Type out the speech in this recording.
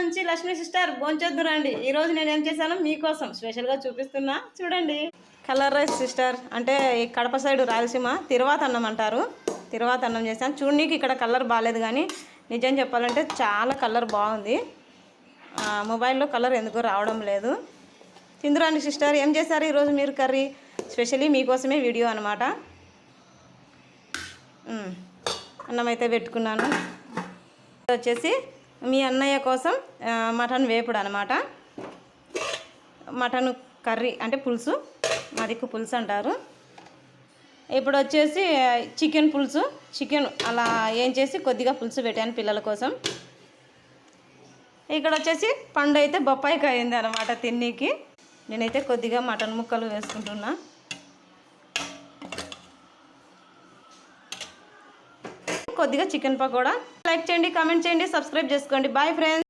నుంచి లక్ష్మీ సిస్టర్ భోంచొద్దు రండి. ఈరోజు నేను ఏం చేశాను? మీకోసం స్పెషల్గా చూపిస్తున్నా. చూడండి. కలర్ రైస్ సిస్టర్ అంటే ఈ కడప సైడ్ రాయలసీమ తిరువాత అన్నం అంటారు. తిరువాత అన్నం చేశాను. చూడనీకి ఇక్కడ కలర్ బాగాలేదు కానీ నిజం చెప్పాలంటే చాలా కలర్ బాగుంది. మొబైల్లో కలర్ ఎందుకో రావడం లేదు. తిందురాండి సిస్టర్ ఏం చేశారు ఈరోజు మీరు కర్రీ? స్పెషల్లీ మీకోసమే వీడియో అనమాట అన్నం అయితే పెట్టుకున్నాను. వచ్చేసి మీ అన్నయ్య కోసం మటన్ వేపుడు అనమాట మటన్ కర్రీ అంటే పులుసు మా దిక్కు పులుసు అంటారు. ఇప్పుడు వచ్చేసి చికెన్ పులుసు చికెన్ అలా ఏం చేసి కొద్దిగా పులుసు పెట్టాను పిల్లల కోసం. ఇక్కడ వచ్చేసి పండు అయితే బొప్పాయికాయ అయింది అనమాట తిన్నీకి. నేనైతే కొద్దిగా మటన్ ముక్కలు వేసుకుంటున్నా. కొద్దిగా చికెన్ పకోడా. లైక్ చేయండి కామెంట్ చేయండి సబ్స్క్రైబ్ చేసుకోండి. Bye friends